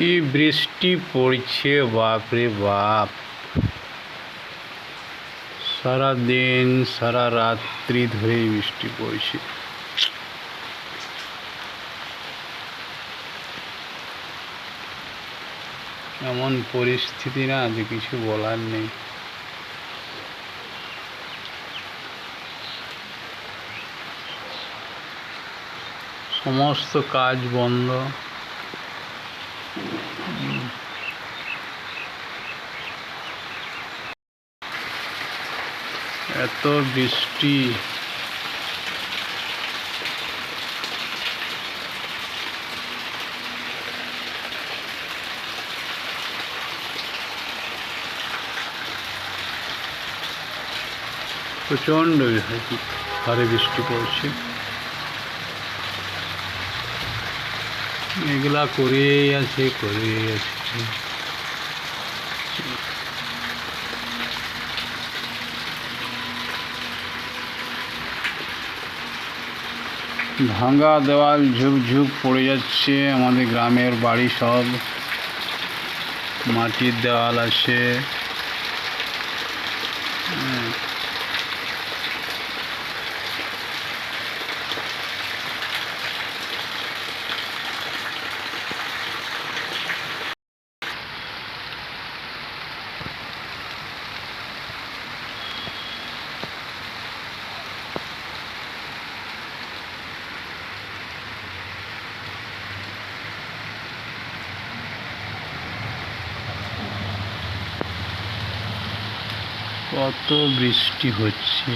কি বৃষ্টি পড়ছে, বাপরে বাপ। সারা দিন সারা রাত্রি ধরে বৃষ্টি পড়ছে। এমন পরিস্থিতি না যে কিছু বলার নেই। সমস্ত কাজ বন্ধ। এত বৃষ্টি। প্রচণ্ড হারে বৃষ্টি পড়ছে। এগুলা করেই আছে করেই আছে। ভাঙা দেওয়াল ঝুপঝুপ পড়ে যাচ্ছে, আমাদের গ্রামের বাড়ি সব। মাটির দেওয়াল আছে। কত বৃষ্টি হচ্ছে।